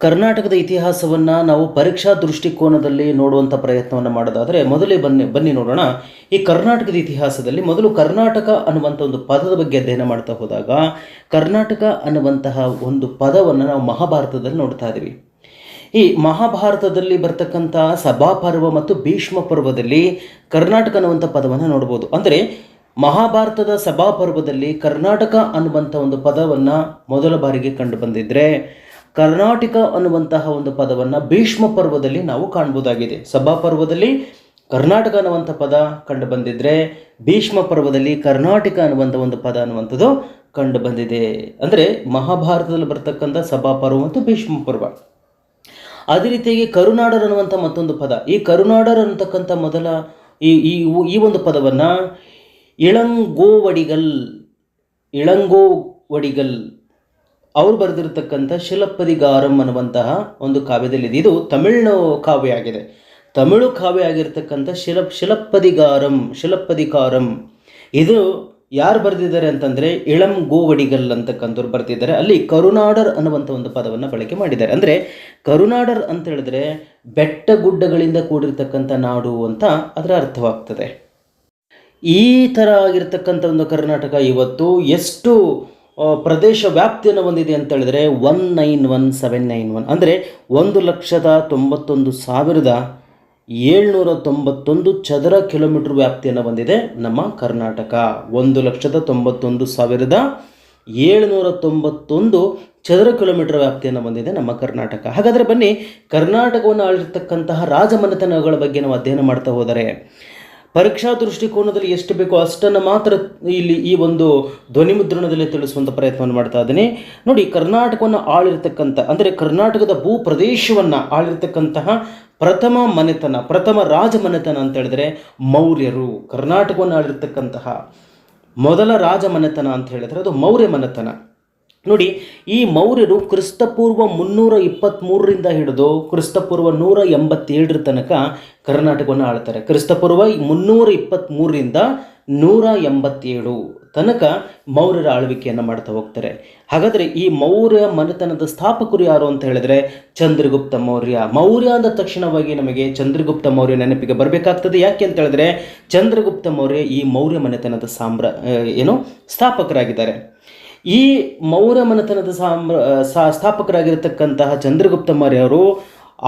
ಕರ್ನಾಟಕದ ಇತಿಹಾಸವನ್ನು ನಾವು ಪರೀಕ್ಷಾ ದೃಷ್ಟಿಕೋನದಲ್ಲಿ ನೋಡುವಂಥ ಪ್ರಯತ್ನವನ್ನು ಮಾಡೋದಾದರೆ ಮೊದಲೇ ಬನ್ನಿ ಬನ್ನಿ ನೋಡೋಣ. ಈ ಕರ್ನಾಟಕದ ಇತಿಹಾಸದಲ್ಲಿ ಮೊದಲು ಕರ್ನಾಟಕ ಅನ್ನುವಂಥ ಒಂದು ಪದದ ಬಗ್ಗೆ ಅಧ್ಯಯನ ಮಾಡ್ತಾ ಹೋದಾಗ ಕರ್ನಾಟಕ ಅನ್ನುವಂತಹ ಒಂದು ಪದವನ್ನು ನಾವು ಮಹಾಭಾರತದಲ್ಲಿ ನೋಡ್ತಾ ಇದ್ದೀವಿ ಈ ಮಹಾಭಾರತದಲ್ಲಿ ಬರ್ತಕ್ಕಂಥ ಸಭಾಪರ್ವ ಮತ್ತು ಭೀಷ್ಮ ಪರ್ವದಲ್ಲಿ ಕರ್ನಾಟಕ ಅನ್ನುವಂಥ ಪದವನ್ನು ನೋಡ್ಬೋದು. ಅಂದರೆ ಮಹಾಭಾರತದ ಸಭಾಪರ್ವದಲ್ಲಿ ಕರ್ನಾಟಕ ಅನ್ನುವಂಥ ಒಂದು ಪದವನ್ನು ಮೊದಲ ಬಾರಿಗೆ ಕಂಡು ಬಂದಿದ್ರೆ ಕರ್ನಾಟಕ ಅನ್ನುವಂತಹ ಒಂದು ಪದವನ್ನು ಭೀಷ್ಮ ಪರ್ವದಲ್ಲಿ ನಾವು ಕಾಣ್ಬೋದಾಗಿದೆ. ಸಭಾಪರ್ವದಲ್ಲಿ ಕರ್ನಾಟಕ ಅನ್ನುವಂಥ ಪದ ಕಂಡು ಬಂದಿದ್ರೆ ಭೀಷ್ಮ ಪರ್ವದಲ್ಲಿ ಕರ್ನಾಟಕ ಅನ್ನುವಂಥ ಒಂದು ಪದ ಅನ್ನುವಂಥದ್ದು ಕಂಡು ಬಂದಿದೆ. ಅಂದರೆ ಮಹಾಭಾರತದಲ್ಲಿ ಬರ್ತಕ್ಕಂಥ ಸಭಾಪರ್ವ ಮತ್ತು ಭೀಷ್ಮ ಪರ್ವ. ಅದೇ ರೀತಿಯಾಗಿ ಕರುನಾಡರ್ ಅನ್ನುವಂಥ ಮತ್ತೊಂದು ಪದ. ಈ ಕರುನಾಡರ್ ಅನ್ನತಕ್ಕಂಥ ಮೊದಲ ಈ ಈ ಒಂದು ಪದವನ್ನು ಇಳಂಗೋವಡಿಗಲ್ ಇಳಂಗೋವಡಿಗಲ್ ಅವರು ಬರೆದಿರತಕ್ಕಂಥ ಶಿಲಪ್ಪದಿಗಾರಂ ಅನ್ನುವಂತಹ ಒಂದು ಕಾವ್ಯದಲ್ಲಿದೆ ಇದು. ತಮಿಳು ಕಾವ್ಯ ಆಗಿದೆ. ತಮಿಳು ಕಾವ್ಯ ಆಗಿರ್ತಕ್ಕಂಥ ಶಿಲ ಶಿಲಪ್ಪದಿಗಾರಂ ಶಿಲಪ್ಪದಿಕಾರಂ ಇದು ಯಾರು ಬರೆದಿದ್ದಾರೆ ಅಂತಂದರೆ ಇಳಂ ಗೋವಡಿಗಲ್ ಅಂತಕ್ಕಂಥವ್ರು ಬರೆದಿದ್ದಾರೆ ಅಲ್ಲಿ ಕರುನಾಡರ್ ಅನ್ನುವಂಥ ಒಂದು ಪದವನ್ನು ಬಳಕೆ ಮಾಡಿದ್ದಾರೆ. ಅಂದರೆ ಕರುನಾಡರ್ ಅಂತ ಹೇಳಿದ್ರೆ ಬೆಟ್ಟ ಗುಡ್ಡಗಳಿಂದ ಕೂಡಿರ್ತಕ್ಕಂಥ ನಾಡು ಅಂತ ಅದರ ಅರ್ಥವಾಗ್ತದೆ. ಈ ಥರ ಆಗಿರ್ತಕ್ಕಂಥ ಒಂದು ಕರ್ನಾಟಕ ಇವತ್ತು ಎಷ್ಟು ಪ್ರದೇಶ ವ್ಯಾಪ್ತಿಯನ್ನು ಹೊಂದಿದೆ ಅಂತ ಹೇಳಿದ್ರೆ one nine one seven nine one ಅಂದರೆ ಒಂದು ಲಕ್ಷದ ತೊಂಬತ್ತೊಂದು ಸಾವಿರದ ಏಳ್ನೂರ ತೊಂಬತ್ತೊಂದು ಚದರ ಕಿಲೋಮೀಟರ್ ವ್ಯಾಪ್ತಿಯನ್ನು ಹೊಂದಿದೆ ನಮ್ಮ ಕರ್ನಾಟಕ. ಒಂದು ಲಕ್ಷದ ತೊಂಬತ್ತೊಂದು ಸಾವಿರದ ಏಳುನೂರ ತೊಂಬತ್ತೊಂದು ಚದರ ಕಿಲೋಮೀಟರ್ ವ್ಯಾಪ್ತಿಯನ್ನು ಹೊಂದಿದೆ ನಮ್ಮ ಕರ್ನಾಟಕ. ಹಾಗಾದರೆ ಬನ್ನಿ, ಕರ್ನಾಟಕವನ್ನು ಆಳಿರ್ತಕ್ಕಂತಹ ರಾಜಮನೆತನಗಳ ಬಗ್ಗೆ ನಾವು ಅಧ್ಯಯನ ಮಾಡ್ತಾ ಹೋದರೆ ಪರೀಕ್ಷಾ ದೃಷ್ಟಿಕೋನದಲ್ಲಿ ಎಷ್ಟು ಬೇಕೋ ಅಷ್ಟನ್ನು ಮಾತ್ರ ಇಲ್ಲಿ ಈ ಒಂದು ಧ್ವನಿ ಮುದ್ರಣದಲ್ಲಿ ತಿಳಿಸುವಂಥ ಪ್ರಯತ್ನವನ್ನು ಮಾಡ್ತಾ ಇದ್ದೀನಿ. ನೋಡಿ, ಕರ್ನಾಟಕವನ್ನು ಆಳಿರ್ತಕ್ಕಂಥ, ಅಂದರೆ ಕರ್ನಾಟಕದ ಭೂ ಪ್ರದೇಶವನ್ನು ಆಳಿರ್ತಕ್ಕಂತಹ ಪ್ರಥಮ ಮನೆತನ, ಪ್ರಥಮ ರಾಜ ಮನೆತನ ಅಂತ ಹೇಳಿದ್ರೆ ಮೌರ್ಯರು, ಕರ್ನಾಟಕವನ್ನು ಆಳಿರ್ತಕ್ಕಂತಹ ಮೊದಲ ರಾಜ ಮನೆತನ ಅಂತ ಹೇಳಿದ್ರೆ ಅದು ಮೌರ್ಯ ಮನೆತನ. ನೋಡಿ, ಈ ಮೌರ್ಯರು ಕ್ರಿಸ್ತಪೂರ್ವ ಮುನ್ನೂರ ಇಪ್ಪತ್ತ್ಮೂರರಿಂದ ಹಿಡಿದು ಕ್ರಿಸ್ತಪೂರ್ವ ನೂರ ಎಂಬತ್ತೇಳರ ತನಕ ಕರ್ನಾಟಕವನ್ನು ಆಳ್ತಾರೆ. ಕ್ರಿಸ್ತಪೂರ್ವ ಮುನ್ನೂರ ಇಪ್ಪತ್ತ್ಮೂರರಿಂದ ನೂರ ಎಂಬತ್ತೇಳು ತನಕ ಮೌರ್ಯರ ಆಳ್ವಿಕೆಯನ್ನು ಮಾಡ್ತಾ ಹೋಗ್ತಾರೆ. ಹಾಗಾದರೆ ಈ ಮೌರ್ಯ ಮನೆತನದ ಸ್ಥಾಪಕರು ಯಾರು ಅಂತ ಹೇಳಿದ್ರೆ ಚಂದ್ರಗುಪ್ತ ಮೌರ್ಯ. ಮೌರ್ಯ ಅಂದ ತಕ್ಷಣವಾಗಿ ನಮಗೆ ಚಂದ್ರಗುಪ್ತ ಮೌರ್ಯ ನೆನಪಿಗೆ ಬರಬೇಕಾಗ್ತದೆ. ಯಾಕೆ ಅಂತ ಹೇಳಿದ್ರೆ ಚಂದ್ರಗುಪ್ತ ಮೌರ್ಯ ಈ ಮೌರ್ಯ ಮನೆತನದ ಸಾಮ್ರ ಏನು ಸ್ಥಾಪಕರಾಗಿದ್ದಾರೆ. ಈ ಮೌರ್ಯ ಮನೆತನದ ಸಾಮ್ರ ಸ್ಥಾಪಕರಾಗಿರ್ತಕ್ಕಂತಹ ಚಂದ್ರಗುಪ್ತ ಮೌರ್ಯರು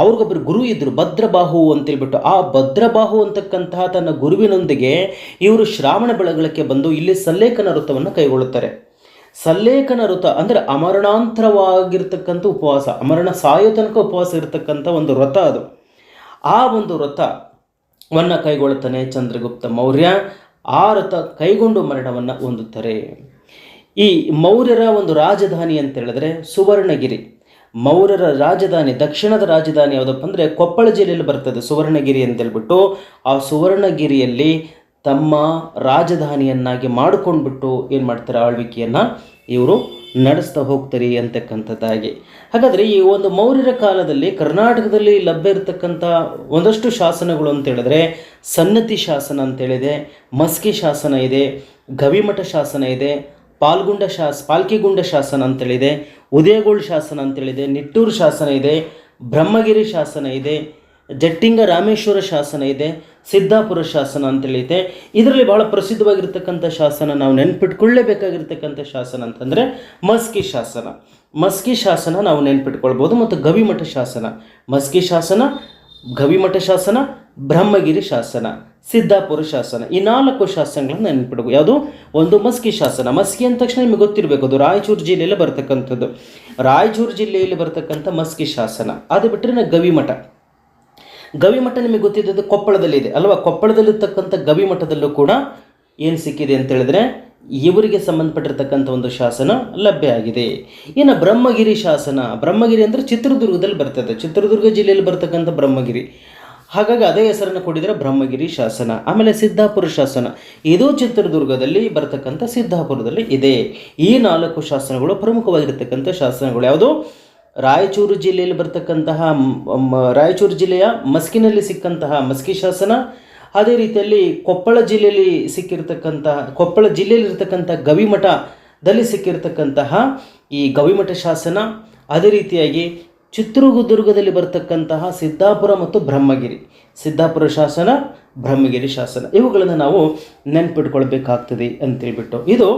ಅವ್ರಿಗೊಬ್ಬರು ಗುರು ಇದ್ದರು ಭದ್ರಬಾಹು ಅಂತೇಳ್ಬಿಟ್ಟು. ಆ ಭದ್ರಬಾಹು ಅಂತಕ್ಕಂತಹ ತನ್ನ ಗುರುವಿನೊಂದಿಗೆ ಇವರು ಶ್ರಾವಣ ಬೆಳಗಳಕ್ಕೆ ಬಂದು ಇಲ್ಲಿ ಸಲ್ಲೇಖನ ವೃತ್ತವನ್ನು ಕೈಗೊಳ್ಳುತ್ತಾರೆ. ಸಲ್ಲೇಖನ ವೃತ ಅಂದರೆ ಅಮರಣಾಂತರವಾಗಿರ್ತಕ್ಕಂಥ ಉಪವಾಸ, ಅಮರಣ ಸಾಯೋ ತನಕ ಉಪವಾಸ ಇರತಕ್ಕಂಥ ಒಂದು ವ್ರತ ಅದು. ಆ ಒಂದು ವ್ರತವನ್ನು ಕೈಗೊಳ್ಳುತ್ತಾನೆ ಚಂದ್ರಗುಪ್ತ ಮೌರ್ಯ. ಆ ವ್ರತ ಕೈಗೊಂಡು ಮರಣವನ್ನು ಹೊಂದುತ್ತಾರೆ. ಈ ಮೌರ್ಯರ ಒಂದು ರಾಜಧಾನಿ ಅಂತ ಹೇಳಿದ್ರೆ ಸುವರ್ಣಗಿರಿ. ಮೌರ್ಯರ ರಾಜಧಾನಿ, ದಕ್ಷಿಣದ ರಾಜಧಾನಿ ಯಾವುದಪ್ಪ ಅಂದರೆ ಕೊಪ್ಪಳ ಜಿಲ್ಲೆಯಲ್ಲಿ ಬರ್ತದೆ ಸುವರ್ಣಗಿರಿ ಅಂತೇಳ್ಬಿಟ್ಟು. ಆ ಸುವರ್ಣಗಿರಿಯಲ್ಲಿ ತಮ್ಮ ರಾಜಧಾನಿಯನ್ನಾಗಿ ಮಾಡಿಕೊಂಡ್ಬಿಟ್ಟು ಏನು ಮಾಡ್ತಾರೆ ಆಳ್ವಿಕೆಯನ್ನು ಇವರು ನಡೆಸ್ತಾ ಹೋಗ್ತಾರೆ ಅಂತಕ್ಕಂಥದ್ದಾಗಿ. ಹಾಗಾದರೆ ಈ ಒಂದು ಮೌರ್ಯರ ಕಾಲದಲ್ಲಿ ಕರ್ನಾಟಕದಲ್ಲಿ ಲಭ್ಯ ಇರತಕ್ಕಂಥ ಒಂದಷ್ಟು ಶಾಸನಗಳು ಅಂತ ಹೇಳಿದ್ರೆ ಸನ್ನತಿ ಶಾಸನ ಅಂತೇಳಿದೆ ಮಸ್ಕಿ ಶಾಸನ ಇದೆ, ಗವಿಮಠ ಶಾಸನ ಇದೆ ಪಾಲ್ಗುಂಡ ಶಾಸ, ಪಾಲ್ಕಿಗುಂಡ ಶಾಸನ ಅಂತೇಳಿದೆ, ಉದಯಗೋಳ್ ಶಾಸನ ಅಂತೇಳಿದೆ, ನಿಟ್ಟೂರು ಶಾಸನ ಇದೆ, ಬ್ರಹ್ಮಗಿರಿ ಶಾಸನ ಇದೆ, ಜಟ್ಟಿಂಗ ರಾಮೇಶ್ವರ ಶಾಸನ ಇದೆ, ಸಿದ್ದಾಪುರ ಶಾಸನ ಅಂತೇಳಿದೆ. ಇದರಲ್ಲಿ ಬಹಳ ಪ್ರಸಿದ್ಧವಾಗಿರ್ತಕ್ಕಂಥ ಶಾಸನ ನಾವು ನೆನ್ಪಿಟ್ಕೊಳ್ಳೇಬೇಕಾಗಿರ್ತಕ್ಕಂಥ ಶಾಸನ ಅಂತಂದರೆ ಮಸ್ಕಿ ಶಾಸನ. ಮಸ್ಕಿ ಶಾಸನ ನಾವು ನೆನ್ಪಿಟ್ಕೊಳ್ಬೋದು ಮತ್ತು ಗವಿಮಠ ಶಾಸನ. ಮಸ್ಕಿ ಶಾಸನ, ಗವಿಮಠ ಶಾಸನ ಬ್ರಹ್ಮಗಿರಿ ಶಾಸನ, ಸಿದ್ದಾಪುರ ಶಾಸನ, ಈ ನಾಲ್ಕು ಶಾಸನಗಳನ್ನು ನೆನ್ಪಿಡಬೇಕು. ಯಾವುದು? ಒಂದು ಮಸ್ಕಿ ಶಾಸನ. ಮಸ್ಕಿ ಅಂದ ತಕ್ಷಣ ನಿಮಗೆ ಗೊತ್ತಿರಬೇಕು ಅದು. ರಾಯಚೂರು ಜಿಲ್ಲೆಯಲ್ಲಿ ಬರ್ತಕ್ಕಂಥದ್ದು. ರಾಯಚೂರು ಜಿಲ್ಲೆಯಲ್ಲಿ ಬರ್ತಕ್ಕಂಥ ಮಸ್ಕಿ ಶಾಸನ. ಅದು ಬಿಟ್ಟರೆ ಗವಿಮಠ. ಗವಿಮಠ ನಿಮಗೆ ಗೊತ್ತಿದ್ದದ್ದು ಕೊಪ್ಪಳದಲ್ಲಿದೆ ಅಲ್ವಾ? ಕೊಪ್ಪಳದಲ್ಲಿರ್ತಕ್ಕಂಥ ಗವಿಮಠದಲ್ಲೂ ಕೂಡ ಏನು ಸಿಕ್ಕಿದೆ ಅಂತ ಹೇಳಿದ್ರೆ, ಇವರಿಗೆ ಸಂಬಂಧಪಟ್ಟಿರ್ತಕ್ಕಂಥ ಒಂದು ಶಾಸನ ಲಭ್ಯ ಆಗಿದೆ. ಇನ್ನು ಬ್ರಹ್ಮಗಿರಿ ಶಾಸನ. ಬ್ರಹ್ಮಗಿರಿ ಅಂದರೆ ಚಿತ್ರದುರ್ಗದಲ್ಲಿ ಬರ್ತದೆ. ಚಿತ್ರದುರ್ಗ ಜಿಲ್ಲೆಯಲ್ಲಿ ಬರ್ತಕ್ಕಂಥ ಬ್ರಹ್ಮಗಿರಿ. ಹಾಗಾಗಿ ಅದೇ ಹೆಸರನ್ನು ಕೊಟ್ಟಿದ್ರೆ ಬ್ರಹ್ಮಗಿರಿ ಶಾಸನ, ಆಮೇಲೆ ಸಿದ್ದಾಪುರ ಶಾಸನ. ಇದು ಚಿತ್ರದುರ್ಗದಲ್ಲಿ ಬರತಕ್ಕಂಥ ಸಿದ್ದಾಪುರದಲ್ಲಿ ಇದೆ. ಈ ನಾಲ್ಕು ಶಾಸನಗಳು ಪ್ರಮುಖವಾಗಿರ್ತಕ್ಕಂಥ ಶಾಸನಗಳು ಯಾವುದು? ರಾಯಚೂರು ಜಿಲ್ಲೆಯಲ್ಲಿ ಬರ್ತಕ್ಕಂತಹ ರಾಯಚೂರು ಜಿಲ್ಲೆಯ ಮಸ್ಕಿನಲ್ಲಿ ಸಿಕ್ಕಂತಹ ಮಸ್ಕಿ ಶಾಸನ, ಅದೇ ರೀತಿಯಲ್ಲಿ ಕೊಪ್ಪಳ ಜಿಲ್ಲೆಯಲ್ಲಿ ಸಿಕ್ಕಿರ್ತಕ್ಕಂತಹ ಕೊಪ್ಪಳ ಜಿಲ್ಲೆಯಲ್ಲಿರ್ತಕ್ಕಂಥ ಗವಿಮಠದಲ್ಲಿ ಸಿಕ್ಕಿರ್ತಕ್ಕಂತಹ ಈ ಗವಿಮಠ ಶಾಸನ, ಅದೇ ರೀತಿಯಾಗಿ ಚಿತ್ರದುರ್ಗದಲ್ಲಿ ಬರ್ತಕ್ಕಂತಹ ಸಿದ್ದಾಪುರ ಮತ್ತು ಬ್ರಹ್ಮಗಿರಿ. ಸಿದ್ದಾಪುರ ಶಾಸನ, ಬ್ರಹ್ಮಗಿರಿ ಶಾಸನ. ಇವುಗಳನ್ನು ನಾವು ನೆನ್ಪಿಟ್ಕೊಳ್ಬೇಕಾಗ್ತದೆ ಅಂತೇಳ್ಬಿಟ್ಟು. ಇದು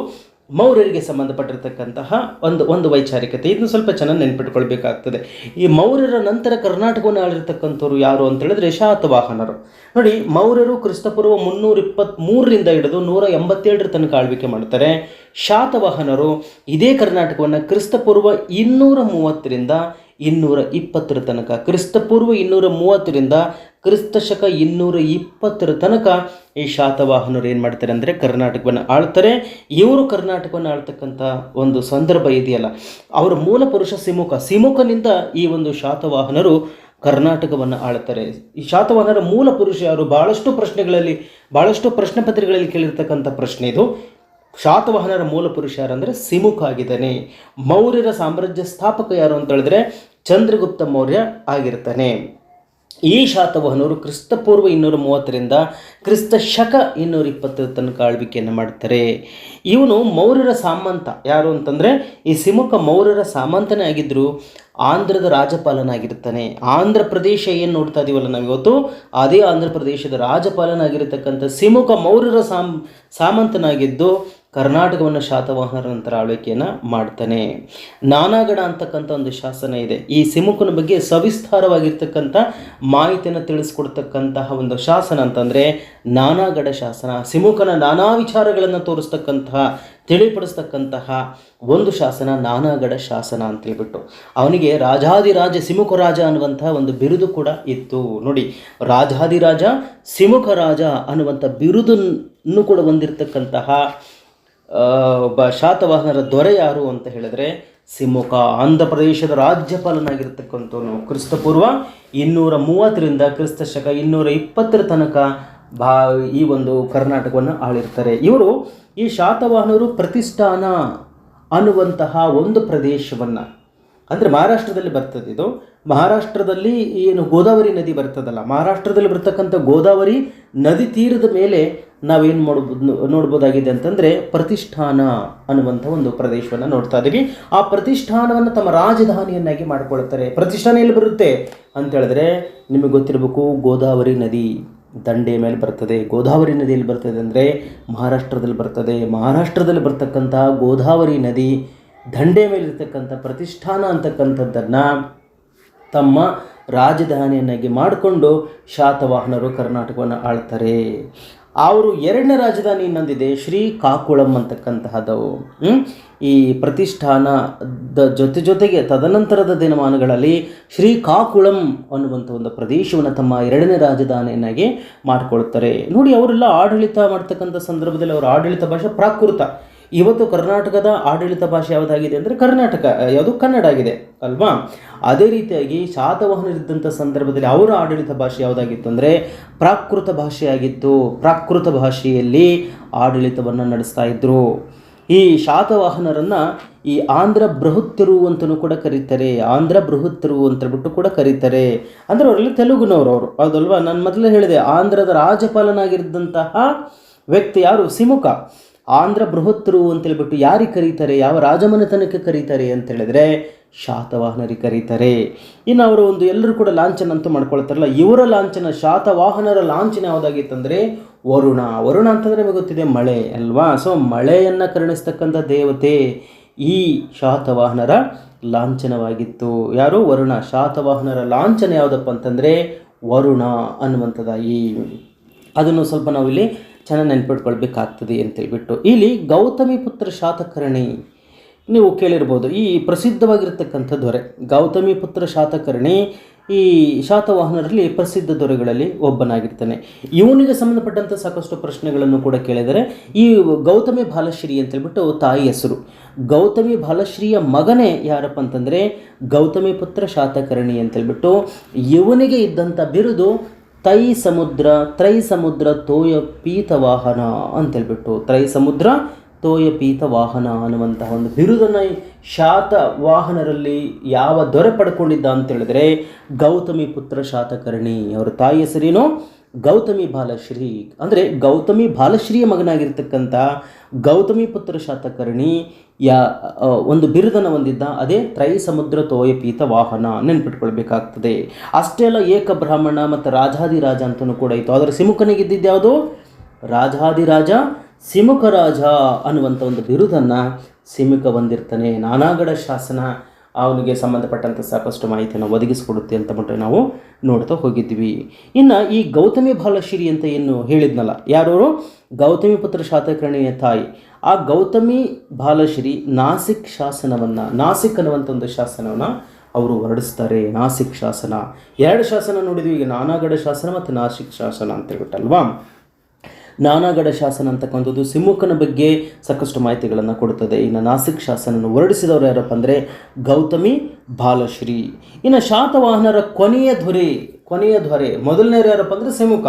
ಮೌರ್ಯರಿಗೆ ಸಂಬಂಧಪಟ್ಟಿರತಕ್ಕಂತಹ ಒಂದು ಒಂದು ವೈಚಾರಿಕತೆ. ಇದನ್ನು ಸ್ವಲ್ಪ ಚೆನ್ನಾಗಿ ನೆನ್ಪಿಟ್ಕೊಳ್ಬೇಕಾಗ್ತದೆ. ಈ ಮೌರ್ಯರ ನಂತರ ಕರ್ನಾಟಕವನ್ನು ಆಳಿರ್ತಕ್ಕಂಥವ್ರು ಯಾರು ಅಂತ ಹೇಳಿದ್ರೆ ಶಾತವಾಹನರು. ನೋಡಿ, ಮೌರ್ಯರು ಕ್ರಿಸ್ತಪೂರ್ವ ಮುನ್ನೂರ ಇಪ್ಪತ್ತ್ಮೂರರಿಂದ ಹಿಡಿದು ನೂರ ಎಂಬತ್ತೇಳರ ತನಕ ಆಳ್ವಿಕೆ ಮಾಡ್ತಾರೆ. ಶಾತವಾಹನರು ಇದೇ ಕರ್ನಾಟಕವನ್ನು ಕ್ರಿಸ್ತಪೂರ್ವ ಇನ್ನೂರ ಮೂವತ್ತರಿಂದ ಇನ್ನೂರ ಇಪ್ಪತ್ತರ ತನಕ. ಕ್ರಿಸ್ತಪೂರ್ವ ಇನ್ನೂರ ಮೂವತ್ತರಿಂದ ಕ್ರಿಸ್ತ ಶಕ ಇನ್ನೂರ ಇಪ್ಪತ್ತರ ತನಕ ಈ ಶಾತವಾಹನರು ಏನು ಮಾಡ್ತಾರೆ ಅಂದರೆ ಕರ್ನಾಟಕವನ್ನು ಆಳ್ತಾರೆ. ಇವರು ಕರ್ನಾಟಕವನ್ನು ಆಳ್ತಕ್ಕಂಥ ಒಂದು ಸಂದರ್ಭ ಇದೆಯಲ್ಲ, ಅವರ ಮೂಲ ಪುರುಷ ಸಿಮುಖ ಸಿಮುಖನಿಂದ ಈ ಒಂದು ಶಾತವಾಹನರು ಕರ್ನಾಟಕವನ್ನು ಆಳ್ತಾರೆ. ಈ ಶಾತವಾಹನರ ಮೂಲ ಪುರುಷ ಯಾರು? ಭಾಳಷ್ಟು ಪ್ರಶ್ನೆಗಳಲ್ಲಿ ಭಾಳಷ್ಟು ಪ್ರಶ್ನೆ ಪತ್ರಿಕೆಗಳಲ್ಲಿ ಕೇಳಿರ್ತಕ್ಕಂಥ ಪ್ರಶ್ನೆ ಇದು. ಶಾತವಾಹನರ ಮೂಲ ಪುರುಷ ಯಾರಂದರೆ ಸಿಮುಖ ಆಗಿದ್ದಾನೆ. ಮೌರ್ಯರ ಸಾಮ್ರಾಜ್ಯ ಸ್ಥಾಪಕ ಯಾರು ಅಂತ ಹೇಳಿದ್ರೆ ಚಂದ್ರಗುಪ್ತ ಮೌರ್ಯ ಆಗಿರ್ತಾನೆ. ಈ ಶಾತವಾಹನರು ಕ್ರಿಸ್ತಪೂರ್ವ ಇನ್ನೂರ ಮೂವತ್ತರಿಂದ ಕ್ರಿಸ್ತ ಶಕ ಇನ್ನೂರ ಇಪ್ಪತ್ತರ ತನಕ ಆಳ್ವಿಕೆಯನ್ನು ಮಾಡ್ತಾರೆ. ಇವನು ಮೌರ್ಯರ ಸಾಮಂತ. ಯಾರು ಅಂತಂದರೆ ಈ ಸಿಮುಖ ಮೌರ್ಯರ ಸಾಮಂತನೇ ಆಗಿದ್ದರು ಆಂಧ್ರದ ರಾಜಪಾಲನಾಗಿರ್ತಾನೆ. ಆಂಧ್ರ ಪ್ರದೇಶ ಏನು ನೋಡ್ತಾ ಇದೀವಲ್ಲ ನಾವು ಇವತ್ತು ಅದೇ ಆಂಧ್ರ ಪ್ರದೇಶದ ರಾಜಪಾಲನಾಗಿರತಕ್ಕಂಥ ಸಿಮುಖ ಮೌರ್ಯರ ಸಾಮ್, ಸಾಮಂತನಾಗಿದ್ದು ಕರ್ನಾಟಕವನ್ನು ಶಾತವಾಹನರ ನಂತರ ಆಳ್ವಿಕೆಯನ್ನು ಮಾಡ್ತಾನೆ. ನಾನಾಗಡ ಅಂತಕ್ಕಂಥ ಒಂದು ಶಾಸನ ಇದೆ. ಈ ಸಿಮುಕನ ಬಗ್ಗೆ ಸವಿಸ್ತಾರವಾಗಿರ್ತಕ್ಕಂಥ ಮಾಹಿತಿಯನ್ನು ತಿಳಿಸ್ಕೊಡ್ತಕ್ಕಂತಹ ಒಂದು ಶಾಸನ ಅಂತಂದರೆ ನಾನಾಗಡ ಶಾಸನ. ಸಿಮುಖನ ನಾನಾ ವಿಚಾರಗಳನ್ನು ತೋರಿಸ್ತಕ್ಕಂತಹ ತಿಳಿಪಡಿಸ್ತಕ್ಕಂತಹ ಒಂದು ಶಾಸನ ನಾನಾಗಡ ಶಾಸನ ಅಂತ ಹೇಳ್ಬಿಟ್ಟು ಅವನಿಗೆ ರಾಜಾದಿರಾಜ ಸಿಮುಖ ರಾಜ ಅನ್ನುವಂಥ ಒಂದು ಬಿರುದು ಕೂಡ ಇತ್ತು. ನೋಡಿ ರಾಜಾದಿರಾಜ ಸಿಮುಖ ರಾಜ ಅನ್ನುವಂಥ ಬಿರುದನ್ನು ಕೂಡ ಹೊಂದಿರತಕ್ಕಂತಹ ಒಬ್ಬ ಶಾತವಾಹನರ ದೊರೆ ಯಾರು ಅಂತ ಹೇಳಿದ್ರೆ ಸಿಮುಖ ಆಂಧ್ರ ಪ್ರದೇಶದ ರಾಜ್ಯಪಾಲನಾಗಿರ್ತಕ್ಕಂಥವನು ಕ್ರಿಸ್ತಪೂರ್ವ ಇನ್ನೂರ ಮೂವತ್ತರಿಂದ ಕ್ರಿಸ್ತ ಶಕ ಇನ್ನೂರ ಇಪ್ಪತ್ತರ ತನಕ ಬಾ ಈ ಒಂದು ಕರ್ನಾಟಕವನ್ನು ಆಳಿರ್ತಾರೆ. ಇವರು ಈ ಶಾತವಾಹನರು ಪ್ರತಿಷ್ಠಾನ ಅನ್ನುವಂತಹ ಒಂದು ಪ್ರದೇಶವನ್ನು, ಅಂದರೆ ಮಹಾರಾಷ್ಟ್ರದಲ್ಲಿ ಬರ್ತದೆ ಇದು. ಮಹಾರಾಷ್ಟ್ರದಲ್ಲಿ ಏನು ಗೋದಾವರಿ ನದಿ ಬರ್ತದಲ್ಲ, ಮಹಾರಾಷ್ಟ್ರದಲ್ಲಿ ಬರ್ತಕ್ಕಂಥ ಗೋದಾವರಿ ನದಿ ತೀರದ ಮೇಲೆ ನಾವೇನು ಮಾಡ್ಬೋದು ನೋಡ್ಬೋದಾಗಿದೆ ಅಂತಂದರೆ ಪ್ರತಿಷ್ಠಾನ ಅನ್ನುವಂಥ ಒಂದು ಪ್ರದೇಶವನ್ನು ನೋಡ್ತಾ ಇದ್ದೀವಿ ಆ ಪ್ರತಿಷ್ಠಾನವನ್ನು ತಮ್ಮ ರಾಜಧಾನಿಯನ್ನಾಗಿ ಮಾಡ್ಕೊಳ್ತಾರೆ. ಪ್ರತಿಷ್ಠಾನ ಎಲ್ಲಿ ಬರುತ್ತೆ ಅಂತ ಹೇಳಿದ್ರೆ, ನಿಮಗೆ ಗೊತ್ತಿರಬೇಕು, ಗೋದಾವರಿ ನದಿ ದಂಡೆ ಮೇಲೆ ಬರ್ತದೆ. ಗೋದಾವರಿ ನದಿಯಲ್ಲಿ ಬರ್ತದೆ ಅಂದರೆ ಮಹಾರಾಷ್ಟ್ರದಲ್ಲಿ ಬರ್ತದೆ. ಮಹಾರಾಷ್ಟ್ರದಲ್ಲಿ ಬರ್ತಕ್ಕಂಥ ಗೋದಾವರಿ ನದಿ ದಂಡೆ ಮೇಲಿರ್ತಕ್ಕಂಥ ಪ್ರತಿಷ್ಠಾನ ಅಂತಕ್ಕಂಥದ್ದನ್ನು ತಮ್ಮ ರಾಜಧಾನಿಯನ್ನಾಗಿ ಮಾಡಿಕೊಂಡು ಶಾತವಾಹನರು ಕರ್ನಾಟಕವನ್ನು ಆಳ್ತಾರೆ. ಅವರು ಎರಡನೇ ರಾಜಧಾನಿ ಇನ್ನೊಂದಿದೆ, ಶ್ರೀ ಕಾಕುಳಂ ಅಂತಕ್ಕಂತಹದ್ದು? ಈ ಪ್ರತಿಷ್ಠಾನದ ಜೊತೆ ಜೊತೆಗೆ ತದನಂತರದ ದಿನಮಾನಗಳಲ್ಲಿ ಶ್ರೀ ಕಾಕುಳಂ ಅನ್ನುವಂಥ ಒಂದು ಪ್ರದೇಶವನ್ನು ತಮ್ಮ ಎರಡನೇ ರಾಜಧಾನಿಯನ್ನಾಗಿ ಮಾಡಿಕೊಳ್ತಾರೆ. ನೋಡಿ, ಅವರೆಲ್ಲ ಆಡಳಿತ ಮಾಡ್ತಕ್ಕಂಥ ಸಂದರ್ಭದಲ್ಲಿ ಅವರ ಆಡಳಿತ ಭಾಷೆ ಪ್ರಾಕೃತ. ಇವತ್ತು ಕರ್ನಾಟಕದ ಆಡಳಿತ ಭಾಷೆ ಯಾವುದಾಗಿದೆ ಅಂದರೆ ಕರ್ನಾಟಕ ಯಾವುದು ಕನ್ನಡ ಆಗಿದೆ, ಅಲ್ವಾ? ಅದೇ ರೀತಿಯಾಗಿ ಶಾತವಾಹನರಿದ್ದಂಥ ಸಂದರ್ಭದಲ್ಲಿ ಅವರ ಆಡಳಿತ ಭಾಷೆ ಯಾವುದಾಗಿತ್ತು ಅಂದರೆ ಪ್ರಾಕೃತ ಭಾಷೆಯಾಗಿತ್ತು. ಪ್ರಾಕೃತ ಭಾಷೆಯಲ್ಲಿ ಆಡಳಿತವನ್ನು ನಡೆಸ್ತಾ ಇದ್ದರು ಈ ಶಾತವಾಹನರನ್ನು ಈ ಆಂಧ್ರ ಬೃಹತ್ತರು ಅಂತಲೂ ಕೂಡ ಕರೀತಾರೆ. ಆಂಧ್ರ ಬೃಹತ್ತರು ಅಂತ ಹೇಳ್ಬಿಟ್ಟು ಕೂಡ ಕರೀತಾರೆ. ಅಂದರೆ ಅವರಲ್ಲಿ ತೆಲುಗುನವರು ಅವರು. ಹೌದಲ್ವಾ? ನಾನು ಮೊದಲೇ ಹೇಳಿದೆ, ಆಂಧ್ರದ ರಾಜ್ಯಪಾಲನಾಗಿದ್ದಂತಹ ವ್ಯಕ್ತಿ ಯಾರು? ಸಿಮುಖ ಆಂಧ್ರ ಬೃಹತ್ತರು ಅಂತೇಳ್ಬಿಟ್ಟು ಯಾರಿಗೆ ಕರೀತಾರೆ? ಯಾವ ರಾಜಮನೆತನಕ್ಕೆ ಕರೀತಾರೆ ಅಂತ ಹೇಳಿದ್ರೆ ಶಾತವಾಹನರಿಗೆ ಕರೀತಾರೆ. ಇನ್ನು ಅವರು ಒಂದು ಎಲ್ಲರೂ ಕೂಡ ಲಾಂಛನ ಅಂತೂ ಮಾಡ್ಕೊಳ್ತಾರಲ್ಲ, ಇವರ ಲಾಂಛನ, ಶಾತವಾಹನರ ಲಾಂಛನ ಯಾವುದಾಗಿತ್ತಂದರೆ ವರುಣ. ವರುಣ ಅಂತಂದರೆ ನಮಗೆ ಗೊತ್ತಿದೆ, ಮಳೆ ಅಲ್ವಾ? ಸೊ ಮಳೆಯನ್ನು ಕರುಣಿಸ್ತಕ್ಕಂಥ ದೇವತೆ ಈ ಶಾತವಾಹನರ ಲಾಂಛನವಾಗಿತ್ತು. ಯಾರು? ವರುಣ. ಶಾತವಾಹನರ ಲಾಂಛನ ಯಾವುದಪ್ಪ ಅಂತಂದರೆ ವರುಣ ಅನ್ನುವಂಥದ್ದಾಗಿ. ಅದನ್ನು ಸ್ವಲ್ಪ ನಾವು ಇಲ್ಲಿ ಚೆನ್ನಾಗಿ ನೆನ್ಪಿಟ್ಕೊಳ್ಬೇಕಾಗ್ತದೆ ಅಂತೇಳ್ಬಿಟ್ಟು. ಇಲ್ಲಿ ಗೌತಮಿ ಪುತ್ರ ಶಾತಕರ್ಣಿ, ನೀವು ಕೇಳಿರ್ಬೋದು, ಈ ಪ್ರಸಿದ್ಧವಾಗಿರ್ತಕ್ಕಂಥ ದೊರೆ. ಗೌತಮಿ ಪುತ್ರ ಶಾತಕರ್ಣಿ ಈ ಶಾತವಾಹನರಲ್ಲಿ ಪ್ರಸಿದ್ಧ ದೊರೆಗಳಲ್ಲಿ ಒಬ್ಬನಾಗಿರ್ತಾನೆ. ಇವನಿಗೆ ಸಂಬಂಧಪಟ್ಟಂಥ ಸಾಕಷ್ಟು ಪ್ರಶ್ನೆಗಳನ್ನು ಕೂಡ ಕೇಳಿದರೆ, ಈ ಗೌತಮಿ ಬಾಲಶ್ರೀ ಅಂತೇಳ್ಬಿಟ್ಟು ತಾಯಿ ಹೆಸರು. ಗೌತಮಿ ಬಾಲಶ್ರೀಯ ಮಗನೇ ಯಾರಪ್ಪ ಅಂತಂದರೆ ಗೌತಮಿ ಪುತ್ರ ಶಾತಕರ್ಣಿ ಅಂತೇಳ್ಬಿಟ್ಟು ಇವನಿಗೆ ಇದ್ದಂಥ ಬಿರುದು ತೈ ಸಮುದ್ರ ತ್ರೈ ಸಮುದ್ರ ತೋಯ ಪೀತ ವಾಹನ ಅಂತೇಳ್ಬಿಟ್ಟು ತ್ರೈ ಸಮುದ್ರ ತೋಯ ಪೀತ ವಾಹನ ಅನ್ನುವಂತಹ ಒಂದು ಬಿರುದನ್ನು ಈ ಶಾತ ವಾಹನರಲ್ಲಿ ಯಾವ ದೊರೆ ಪಡ್ಕೊಂಡಿದ್ದ ಅಂತ ಹೇಳಿದ್ರೆ ಗೌತಮಿ ಪುತ್ರ ಶಾತಕರ್ಣಿ. ಅವರ ತಾಯಿ ಹೆಸರೇನು? ಗೌತಮಿ ಬಾಲಶ್ರೀ, ಅಂದರೆ ಗೌತಮಿ ಬಾಲಶ್ರೀಯ ಮಗನಾಗಿರ್ತಕ್ಕಂಥ ಗೌತಮಿ ಪುತ್ರ ಶಾತಕರ್ಣಿ ಯಾ ಒಂದು ಬಿರುದನ್ನು ಹೊಂದಿದ್ದ ಅದೇ ತ್ರೈ ಸಮುದ್ರ ತೋಯಪೀತ ವಾಹನ ನೆನ್ಪಿಟ್ಕೊಳ್ಬೇಕಾಗ್ತದೆ. ಅಷ್ಟೇ ಅಲ್ಲ ಏಕ ಬ್ರಾಹ್ಮಣ ಮತ್ತು ರಾಜಾದಿರಾಜ ಅಂತಲೂ ಕೂಡ ಇತ್ತು. ಅದರ ಸಿಮುಖನಿಗಿದ್ದಿದ್ದು ಯಾವುದು? ರಾಜಾದಿರಾಜ ಸಿಮುಖ ರಾಜ ಅನ್ನುವಂಥ ಒಂದು ಬಿರುದನ್ನು ಸಿಮುಖ ಹೊಂದಿರ್ತಾನೆ. ನಾನಾಗಡ ಶಾಸನ ಅವನಿಗೆ ಸಂಬಂಧಪಟ್ಟಂಥ ಸಾಕಷ್ಟು ಮಾಹಿತಿಯನ್ನು ಒದಗಿಸಿಕೊಡುತ್ತೆ ಅಂತ ಮಟ್ಟ ನಾವು ನೋಡ್ತಾ ಹೋಗಿದ್ವಿ ಇನ್ನು ಈ ಗೌತಮಿ ಬಾಲಶ್ರೀ ಅಂತ ಏನು ಹೇಳಿದ್ನಲ್ಲ ಯಾರವರು ಗೌತಮಿ ಪುತ್ರ ಶಾತಕರ್ಣಿಯ ತಾಯಿ. ಆ ಗೌತಮಿ ಬಾಲಶ್ರೀ ನಾಸಿಕ್ ಶಾಸನವನ್ನು, ನಾಸಿಕ್ ಅನ್ನುವಂಥ ಒಂದು ಶಾಸನವನ್ನು ಅವರು ಹೊರಡಿಸ್ತಾರೆ. ನಾಸಿಕ್ ಶಾಸನ. ಎರಡು ಶಾಸನ ನೋಡಿದ್ವಿ, ಈಗ ನಾನಾಗಢ ಶಾಸನ ಮತ್ತು ನಾಸಿಕ್ ಶಾಸನ ಅಂತ ಹೇಳ್ಬಿಟ್ಟಲ್ವಾ ನಾನಾಗಢ ಶಾಸನ ಅಂತಕ್ಕಂಥದ್ದು ಸಿಮ್ಮುಖನ ಬಗ್ಗೆ ಸಾಕಷ್ಟು ಮಾಹಿತಿಗಳನ್ನು ಕೊಡುತ್ತದೆ ಇನ್ನು ನಾಸಿಕ್ ಶಾಸನವನ್ನು ಹೊರಡಿಸಿದವರು ಯಾರಪ್ಪ ಅಂದರೆ ಗೌತಮಿ ಬಾಲಶ್ರೀ. ಇನ್ನು ಶಾತವಾಹನರ ಕೊನೆಯ ಧ್ವರೆ ಕೊನೆಯ ಧ್ವರೆ ಮೊದಲನೇರು ಯಾರಪ್ಪ ಅಂದರೆ ಸಿಮುಖ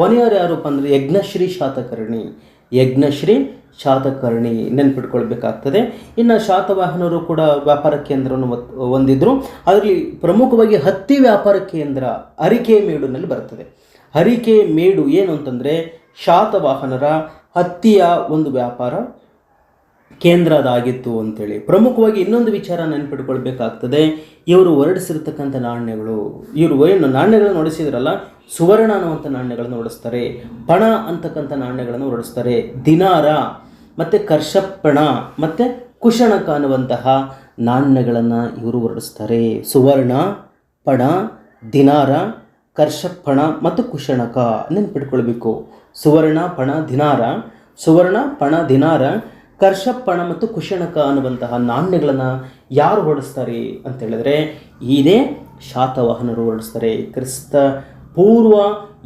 ಕೊನೆಯವರು ಯಾರಪ್ಪ ಅಂದರೆ ಯಜ್ಞಶ್ರೀ ಶಾತಕರ್ಣಿ. ಯಜ್ಞಶ್ರೀ ಶಾತಕರ್ಣಿ ನೆನ್ಪಿಟ್ಕೊಳ್ಬೇಕಾಗ್ತದೆ. ಇನ್ನು ಶಾತವಾಹನರು ಕೂಡ ವ್ಯಾಪಾರ ಕೇಂದ್ರವನ್ನು ಹೊಂದಿದ್ರು. ಅದರಲ್ಲಿ ಪ್ರಮುಖವಾಗಿ ಹತ್ತಿ ವ್ಯಾಪಾರ ಕೇಂದ್ರ ಅರಿಕೆ ಮೇಡುನಲ್ಲಿ ಬರ್ತದೆ. ಹರಿಕೆ ಮೇಡು ಏನು ಅಂತಂದರೆ ಶಾತವಾಹನರ ಹತ್ತಿಯ ಒಂದು ವ್ಯಾಪಾರ ಕೇಂದ್ರ ಅದಾಗಿತ್ತು ಅಂತೇಳಿ. ಪ್ರಮುಖವಾಗಿ ಇನ್ನೊಂದು ವಿಚಾರ ನೆನ್ಪಿಟ್ಕೊಳ್ಬೇಕಾಗ್ತದೆ. ಇವರು ಹೊರಡಿಸಿರ್ತಕ್ಕಂಥ ನಾಣ್ಯಗಳು, ಇವರು ಏನು ನಾಣ್ಯಗಳನ್ನು ಹೊಡಿಸಿದ್ರಲ್ಲ ಸುವರ್ಣ ಅನ್ನುವಂಥ ನಾಣ್ಯಗಳನ್ನು ಹೊಡೆಸ್ತಾರೆ ಪಣ ಅಂತಕ್ಕಂಥ ನಾಣ್ಯಗಳನ್ನು ಹೊರಡಿಸ್ತಾರೆ, ದಿನಾರ, ಮತ್ತು ಕರ್ಷಪ್ಪಣ, ಮತ್ತು ಕುಶಣಕ ಅನ್ನುವಂತಹ ನಾಣ್ಯಗಳನ್ನು ಇವರು ಹೊರಡಿಸ್ತಾರೆ. ಸುವರ್ಣ, ಪಣ, ದಿನಾರ, ಕರ್ಷಪ್ಪಣ, ಮತ್ತು ಕುಶಣಕ ನೆನ್ಪಿಟ್ಕೊಳ್ಬೇಕು. ಸುವರ್ಣ ಪಣ ದಿನಾರ, ಸುವರ್ಣ ಪಣ ದಿನಾರ ಕರ್ಷಪ್ಪಣ ಮತ್ತು ಕುಶಣಕ ಅನ್ನುವಂತಹ ನಾಣ್ಯಗಳನ್ನು ಯಾರು ಹೊರಡಿಸ್ತಾರೆ ಅಂತ ಹೇಳಿದ್ರೆ ಇದೇ ಶಾತವಾಹನರು ಹೊರಡಿಸ್ತಾರೆ. ಕ್ರಿಸ್ತ ಪೂರ್ವ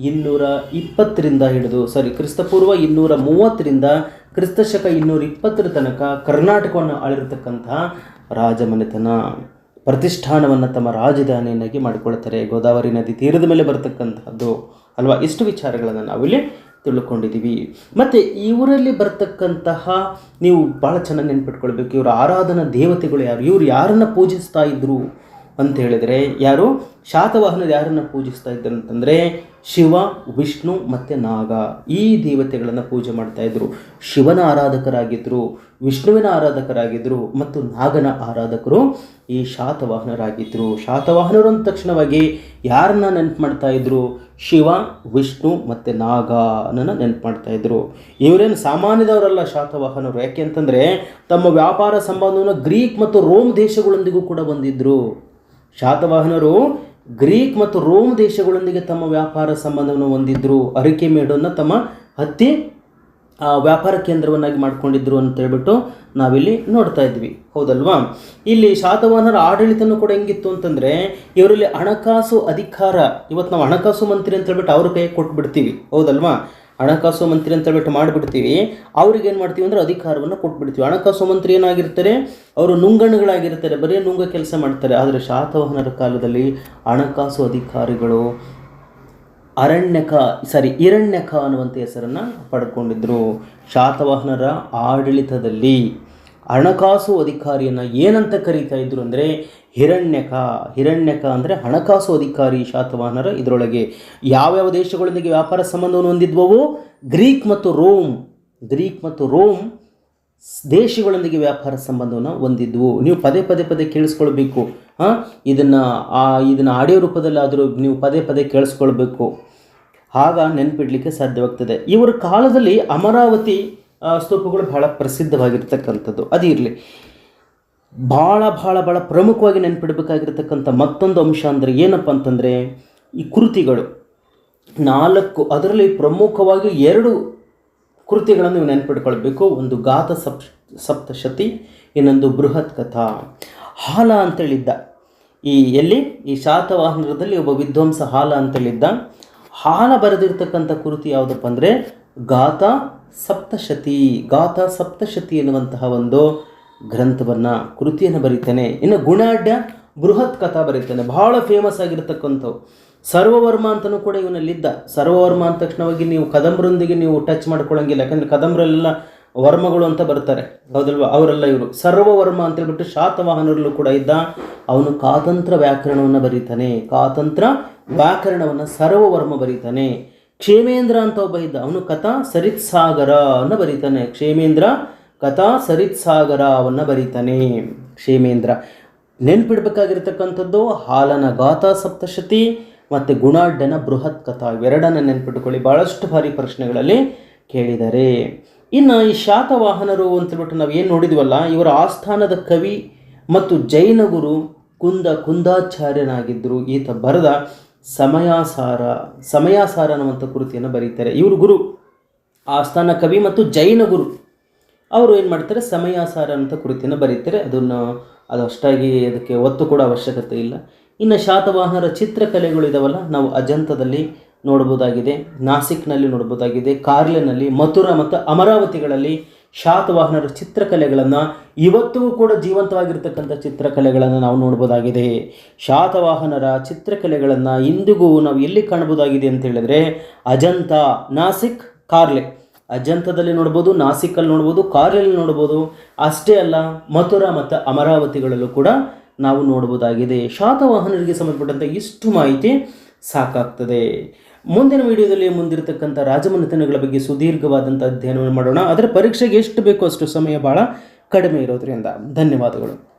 ಇನ್ನೂರ ಇಪ್ಪತ್ತರಿಂದ ಹಿಡಿದು ಸಾರಿ ಕ್ರಿಸ್ತ ಪೂರ್ವ ಇನ್ನೂರ ಮೂವತ್ತರಿಂದ ಕ್ರಿಸ್ತ ಶಕ ಇನ್ನೂರ ಇಪ್ಪತ್ತರ ತನಕ ಕರ್ನಾಟಕವನ್ನು ಆಳಿರತಕ್ಕಂತಹ ರಾಜಮನೆತನ, ಪ್ರತಿಷ್ಠಾನವನ್ನು ತಮ್ಮ ರಾಜಧಾನಿಯನ್ನಾಗಿ ಮಾಡಿಕೊಳ್ತಾರೆ. ಗೋದಾವರಿ ನದಿ ತೀರದ ಮೇಲೆ ಬರತಕ್ಕಂತಹದ್ದು ಅಲ್ವಾ? ಇಷ್ಟು ವಿಚಾರಗಳನ್ನು ನಾವಿಲ್ಲಿ ತಿಳ್ಕೊಂಡಿದ್ದೀವಿ. ಮತ್ತು ಇವರಲ್ಲಿ ಬರ್ತಕ್ಕಂತಹ ನೀವು ಭಾಳ ಚೆನ್ನಾಗಿ ನೆನ್ಪಿಟ್ಕೊಳ್ಬೇಕು. ಇವರ ಆರಾಧನಾ ದೇವತೆಗಳು ಯಾರು? ಇವರು ಯಾರನ್ನು ಪೂಜಿಸ್ತಾ ಇದ್ರು ಅಂತ ಹೇಳಿದರೆ ಯಾರು? ಶಾತವಾಹನ ಯಾರನ್ನು ಪೂಜಿಸ್ತಾ ಇದ್ದರು ಅಂತಂದರೆ ಶಿವ, ವಿಷ್ಣು ಮತ್ತು ನಾಗ ಈ ದೇವತೆಗಳನ್ನು ಪೂಜೆ ಮಾಡ್ತಾಯಿದ್ರು ಶಿವನ ಆರಾಧಕರಾಗಿದ್ದರು ವಿಷ್ಣುವಿನ ಆರಾಧಕರಾಗಿದ್ದರು ಮತ್ತು ನಾಗನ ಆರಾಧಕರು ಈ ಶಾತವಾಹನರಾಗಿದ್ದರು ಶಾತವಾಹನರು ಅಂದ ತಕ್ಷಣವಾಗಿ ಯಾರನ್ನ ನೆನಪು ಮಾಡ್ತಾ ಇದ್ರು? ಶಿವ, ವಿಷ್ಣು ಮತ್ತು ನಾಗಾನನ ನೆನಪು ಮಾಡ್ತಾ ಇದ್ರು. ಇವರೇನು ಸಾಮಾನ್ಯದವರಲ್ಲ ಶಾತವಾಹನರು. ಯಾಕೆ ಅಂತಂದರೆ ತಮ್ಮ ವ್ಯಾಪಾರ ಸಂಬಂಧವನ್ನು ಗ್ರೀಕ್ ಮತ್ತು ರೋಮ್ ದೇಶಗಳೊಂದಿಗೂ ಕೂಡ ಬಂದಿದ್ದರು ಶಾತವಾಹನರು ಗ್ರೀಕ್ ಮತ್ತು ರೋಮ್ ದೇಶಗಳೊಂದಿಗೆ ತಮ್ಮ ವ್ಯಾಪಾರ ಸಂಬಂಧವನ್ನು ಹೊಂದಿದ್ದರು ಅರಿಕೆ ಮೇಡನ್ನು ತಮ್ಮ ಹತ್ತಿ ವ್ಯಾಪಾರ ಕೇಂದ್ರವನ್ನಾಗಿ ಮಾಡ್ಕೊಂಡಿದ್ರು ಅಂತ ಹೇಳ್ಬಿಟ್ಟು ನಾವಿಲ್ಲಿ ನೋಡ್ತಾ ಇದ್ವಿ. ಹೌದಲ್ವಾ? ಇಲ್ಲಿ ಶಾತವಾಹನರ ಆಡಳಿತನೂ ಕೂಡ ಹೆಂಗಿತ್ತು ಅಂತಂದರೆ, ಇವರಲ್ಲಿ ಹಣಕಾಸು ಅಧಿಕಾರ, ಇವತ್ತು ನಾವು ಹಣಕಾಸು ಮಂತ್ರಿ ಅಂತ ಹೇಳ್ಬಿಟ್ಟು ಅವ್ರ ಕೈ ಕೊಟ್ಬಿಡ್ತೀವಿ. ಹೌದಲ್ವಾ? ಹಣಕಾಸು ಮಂತ್ರಿ ಅಂತ ಹೇಳ್ಬಿಟ್ಟು ಮಾಡಿಬಿಡ್ತೀವಿ. ಅವ್ರಿಗೆ ಏನು ಮಾಡ್ತೀವಿ ಅಂದರೆ ಅಧಿಕಾರವನ್ನು ಕೊಟ್ಬಿಡ್ತೀವಿ. ಹಣಕಾಸು ಮಂತ್ರಿ ಏನಾಗಿರ್ತಾರೆ? ಅವರು ನುಂಗಣಗಳಾಗಿರ್ತಾರೆ. ಬರೀ ನುಂಗ ಕೆಲಸ ಮಾಡ್ತಾರೆ. ಆದರೆ ಶಾತವಾಹನರ ಕಾಲದಲ್ಲಿ ಹಣಕಾಸು ಅಧಿಕಾರಿಗಳು ಅರಣ್ಯಕ, ಸಾರಿ ಹಿರಣ್ಯಕ ಅನ್ನುವಂಥ ಹೆಸರನ್ನು ಪಡ್ಕೊಂಡಿದ್ದರು ಶಾತವಾಹನರ ಆಡಳಿತದಲ್ಲಿ ಹಣಕಾಸು ಅಧಿಕಾರಿಯನ್ನು ಏನಂತ ಕರೀತಾ ಇದ್ರು ಅಂದರೆ ಹಿರಣ್ಯಕ. ಹಿರಣ್ಯಕ ಅಂದರೆ ಹಣಕಾಸು ಅಧಿಕಾರಿ ಶಾತವಾಹನರ ಇದರೊಳಗೆ. ಯಾವ್ಯಾವ ದೇಶಗಳೊಂದಿಗೆ ವ್ಯಾಪಾರ ಸಂಬಂಧವನ್ನು ಹೊಂದಿದ್ವೋ ಗ್ರೀಕ್ ಮತ್ತು ರೋಮ್. ಗ್ರೀಕ್ ಮತ್ತು ರೋಮ್ ದೇಶಗಳೊಂದಿಗೆ ವ್ಯಾಪಾರ ಸಂಬಂಧವನ್ನು ಹೊಂದಿದ್ವು. ನೀವು ಪದೇ ಪದೇ ಪದೇ ಕೇಳಿಸ್ಕೊಳ್ಬೇಕು. ಇದನ್ನು ಇದನ್ನು ಆಡಿಯೋ ರೂಪದಲ್ಲಾದರೂ ನೀವು ಪದೇ ಪದೇ ಕೇಳಿಸ್ಕೊಳ್ಬೇಕು. ಆಗ ನೆನ್ಪಿಡ್ಲಿಕ್ಕೆ ಸಾಧ್ಯವಾಗ್ತದೆ. ಇವರ ಕಾಲದಲ್ಲಿ ಅಮರಾವತಿ ಸ್ತೂಪಗಳು ಬಹಳ ಪ್ರಸಿದ್ಧವಾಗಿರ್ತಕ್ಕಂಥದ್ದು. ಅದು ಇರಲಿ. ಭಾಳ ಭಾಳ ಭಾಳ ಪ್ರಮುಖವಾಗಿ ನೆನ್ಪಿಡಬೇಕಾಗಿರ್ತಕ್ಕಂಥ ಮತ್ತೊಂದು ಅಂಶ ಅಂದರೆ ಏನಪ್ಪ ಅಂತಂದರೆ, ಈ ಕೃತಿಗಳು. ನಾಲ್ಕು, ಅದರಲ್ಲಿ ಪ್ರಮುಖವಾಗಿ ಎರಡು ಕೃತಿಗಳನ್ನು ನೀವು ನೆನ್ಪಿಟ್ಕೊಳ್ಬೇಕು ಒಂದು ಗಾತ ಸಪ್, ಸಪ್ತಶತಿ, ಇನ್ನೊಂದು ಬೃಹತ್ ಕಥಾ. ಹಾಲ ಅಂತೇಳಿದ್ದ. ಈ ಎಲ್ಲಿ? ಈ ಶಾತವಾಹನದಲ್ಲಿ ಒಬ್ಬ ವಿದ್ವಾಂಸ ಹಾಲ ಅಂತೇಳಿದ್ದ. ಹಾಲ ಬರೆದಿರ್ತಕ್ಕಂಥ ಕೃತಿ ಯಾವುದಪ್ಪ ಅಂದರೆ ಗಾತ ಸಪ್ತಶತಿ ಗಾತ ಸಪ್ತಶತಿ ಎನ್ನುವಂತಹ ಒಂದು ಗ್ರಂಥವನ್ನು, ಕೃತಿಯನ್ನು ಬರೀತಾನೆ. ಇನ್ನು ಗುಣಾಢ್ಯ ಬೃಹತ್ ಕಥಾ ಬರೀತಾನೆ. ಬಹಳ ಫೇಮಸ್ ಆಗಿರತಕ್ಕಂಥವು. ಸರ್ವವರ್ಮ ಅಂತಲೂ ಕೂಡ ಇವನಲ್ಲಿದ್ದ. ಸರ್ವವರ್ಮ ಅಂದ ತಕ್ಷಣವಾಗಿ ನೀವು ಕದಂಬರೊಂದಿಗೆ ನೀವು ಟಚ್ ಮಾಡ್ಕೊಳ್ಳೋಂಗಿಲ್ಲ. ಯಾಕಂದರೆ ಕದಂಬರಲ್ಲೆಲ್ಲ ವರ್ಮಗಳು ಅಂತ ಬರ್ತಾರೆ. ಹೌದಲ್ವಾ? ಅವರೆಲ್ಲ ಇವರು. ಸರ್ವವರ್ಮ ಅಂತ ಹೇಳ್ಬಿಟ್ಟು ಶಾತವಾಹನರಲ್ಲೂ ಕೂಡ ಇದ್ದ ಅವನು ಕಾತಂತ್ರ ವ್ಯಾಕರಣವನ್ನು ಬರೀತಾನೆ. ಕಾತಂತ್ರ ವ್ಯಾಕರಣವನ್ನು ಸರ್ವವರ್ಮ ಬರೀತಾನೆ. ಕ್ಷೇಮೇಂದ್ರ ಅಂತ ಒಬ್ಬ ಇದ್ದ. ಅವನು ಕಥಾ ಸರಿತ್ ಸಾಗರ ಅನ್ನ ಬರೀತಾನೆ. ಕ್ಷೇಮೇಂದ್ರ, ಕಥಾ ಸರಿತ್ ಸಾಗರ ಅವನ್ನ ಬರೀತಾನೆ. ಕ್ಷೇಮೇಂದ್ರ. ನೆನ್ಪಿಡ್ಬೇಕಾಗಿರ್ತಕ್ಕಂಥದ್ದು ಹಾಲನ ಗಾಥಾ ಸಪ್ತಶತಿ ಮತ್ತು ಗುಣಾಢ್ಯನ ಬೃಹತ್ ಕಥಾ. ಇವೆರಡನ್ನ ನೆನ್ಪಿಟ್ಕೊಳ್ಳಿ. ಭಾಳಷ್ಟು ಬಾರಿ ಪ್ರಶ್ನೆಗಳಲ್ಲಿ ಕೇಳಿದ್ದಾರೆ ಇನ್ನು ಈ ಶಾತವಾಹನರು ಅಂತೇಳ್ಬಿಟ್ಟು ನಾವು ಏನು ನೋಡಿದ್ವಲ್ಲ, ಇವರ ಆಸ್ಥಾನದ ಕವಿ ಮತ್ತು ಜೈನ ಗುರು ಕುಂದ ಕುಂದಾಚಾರ್ಯನಾಗಿದ್ದರು ಈತ ಬರೆದ ಸಮಯಾಸಾರ ಸಮಯಾಸಾರ ಅನ್ನುವಂಥ ಕೃತಿಯನ್ನು ಬರೀತಾರೆ. ಇವರು ಗುರು, ಆಸ್ಥಾನ ಕವಿ ಮತ್ತು ಜೈನ ಗುರು. ಅವರು ಏನು ಮಾಡ್ತಾರೆ, ಸಮಯಾಸಾರ ಅಂತ ಕೃತಿಯನ್ನು ಬರೀತಾರೆ. ಅದನ್ನು ಅದು ಅಷ್ಟಾಗಿ ಅದಕ್ಕೆ ಒತ್ತು ಕೂಡ ಅವಶ್ಯಕತೆ ಇಲ್ಲ. ಇನ್ನು ಶಾತವಾಹನರ ಚಿತ್ರಕಲೆಗಳು ಇದಾವಲ್ಲ, ನಾವು ಅಜಂತದಲ್ಲಿ ನೋಡ್ಬೋದಾಗಿದೆ ನಾಸಿಕ್ನಲ್ಲಿ ನೋಡಬಹುದಾಗಿದೆ. ಕಾರ್ಲೆನಲ್ಲಿ ಮಥುರಾ ಮತ್ತು ಅಮರಾವತಿಗಳಲ್ಲಿ ಶಾತವಾಹನರ ಚಿತ್ರಕಲೆಗಳನ್ನು ಇವತ್ತಿಗೂ ಕೂಡ ಜೀವಂತವಾಗಿರ್ತಕ್ಕಂಥ ಚಿತ್ರಕಲೆಗಳನ್ನು ನಾವು ನೋಡ್ಬೋದಾಗಿದೆ ಶಾತವಾಹನರ ಚಿತ್ರಕಲೆಗಳನ್ನು ಇಂದಿಗೂ ನಾವು ಎಲ್ಲಿ ಕಾಣ್ಬೋದಾಗಿದೆ ಅಂತ ಹೇಳಿದ್ರೆ ಅಜಂತ ನಾಸಿಕ್ ಕಾರ್ಲೆ ಅಜಂತದಲ್ಲಿ ನೋಡ್ಬೋದು ನಾಸಿಕಲ್ಲಿ ನೋಡ್ಬೋದು ಕಾರ್ಲೆಯಲ್ಲಿ ನೋಡ್ಬೋದು ಅಷ್ಟೇ ಅಲ್ಲ, ಮಥುರಾ ಮತ್ತು ಅಮರಾವತಿಗಳಲ್ಲೂ ಕೂಡ ನಾವು ನೋಡ್ಬೋದಾಗಿದೆ ಶಾತವಾಹನರಿಗೆ ಸಂಬಂಧಪಟ್ಟಂಥ ಇಷ್ಟು ಮಾಹಿತಿ ಸಾಕಾಗ್ತದೆ. ಮುಂದಿನ ವಿಡಿಯೋದಲ್ಲಿ ಮುಂದಿರತಕ್ಕಂಥ ರಾಜಮನೆತನಗಳ ಬಗ್ಗೆ ಸುದೀರ್ಘವಾದಂಥ ಅಧ್ಯಯನವನ್ನು ಮಾಡೋಣ. ಅದರ ಪರೀಕ್ಷೆಗೆ ಎಷ್ಟು ಬೇಕೋ ಅಷ್ಟು ಸಮಯ ಭಾಳ ಕಡಿಮೆ ಇರೋದ್ರಿಂದ. ಧನ್ಯವಾದಗಳು.